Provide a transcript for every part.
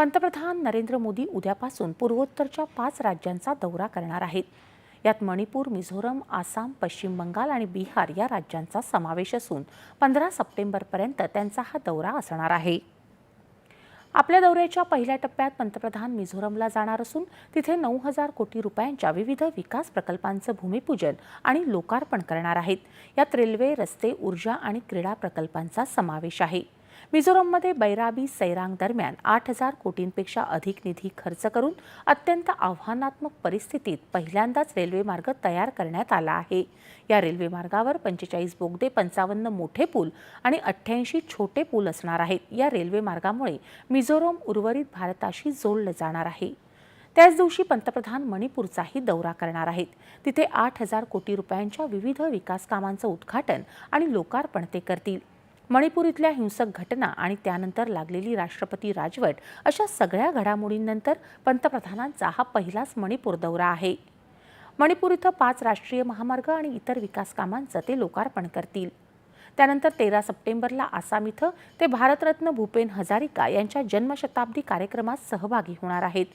पंतप्रधान नरेंद्र मोदी उद्यापासून पूर्वोत्तरच्या पाच राज्यांचा दौरा करणार आहेत. यात मणिपूर मिझोरम आसाम पश्चिम बंगाल आणि बिहार या राज्यांचा समावेश असून पंधरा सप्टेंबरपर्यंत त्यांचा हा दौरा असणार आहे. आपल्या दौऱ्याच्या पहिल्या टप्प्यात पंतप्रधान मिझोरमला जाणार असून तिथे नऊ हजार कोटी रुपयांच्या विविध विकास प्रकल्पांचं भूमिपूजन आणि लोकार्पण करणार आहेत. यात रेल्वे रस्ते ऊर्जा आणि क्रीडा प्रकल्पांचा समावेश आहे. मिझोरममध्ये बैराबी सैरांग दरम्यान आठ हजार कोटींपेक्षा अधिक निधी खर्च करून अत्यंत आव्हानात्मक परिस्थितीत पहिल्यांदाच रेल्वे मार्ग तयार करण्यात आला आहे. या रेल्वे मार्गावर पंचेचाळीस बोगदे पंचावन्न मोठे पूल आणि अठ्ठ्याऐंशी छोटे पूल असणार आहेत. या रेल्वे मार्गामुळे मिझोरम उर्वरित भारताशी जोडलं जाणार आहे. त्याच दिवशी पंतप्रधान मणिपूरचाही दौरा करणार आहेत. तिथे आठ हजार कोटी रुपयांच्या विविध विकास कामांचं उद्घाटन आणि लोकार्पण ते करतील. मणिपूर इथल्या हिंसक घटना आणि त्यानंतर लागलेली राष्ट्रपती राजवट अशा सगळ्या घडामोडींनंतर पंतप्रधानांचा हा पहिलाच मणिपूर दौरा आहे. मणिपूर इथं पाच राष्ट्रीय महामार्ग आणि इतर विकास कामांचं ते लोकार्पण करतील. त्यानंतर तेरा सप्टेंबरला आसाम इथं ते भारतरत्न भूपेन हजारिका यांच्या जन्मशताब्दी कार्यक्रमात सहभागी होणार आहेत.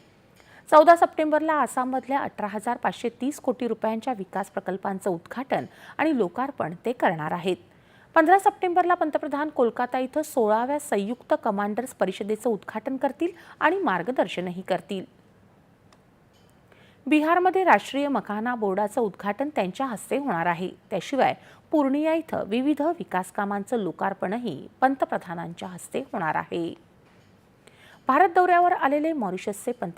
चौदा सप्टेंबरला आसाममधल्या अठरा हजार पाचशे तीस कोटी रुपयांच्या विकास प्रकल्पांचं उद्घाटन आणि लोकार्पण ते करणार आहेत. पंधरा सप्टेंबरला पंतप्रधान कोलकाता इथं सोळाव्या संयुक्त कमांडर्स परिषदेचं उद्घाटन करतील आणि मार्गदर्शनही करतील. बिहारमध्ये राष्ट्रीय मखाना बोर्डाचं उद्घाटन त्यांच्या हस्ते होणार आहे. त्याशिवाय पूर्णिया इथं विविध विकास कामांचं लोकार्पणही पंतप्रधानांच्या हस्ते होणार आहे. भारत दौऱ्यावर आलेले मॉरिशसचे पंतप्रधान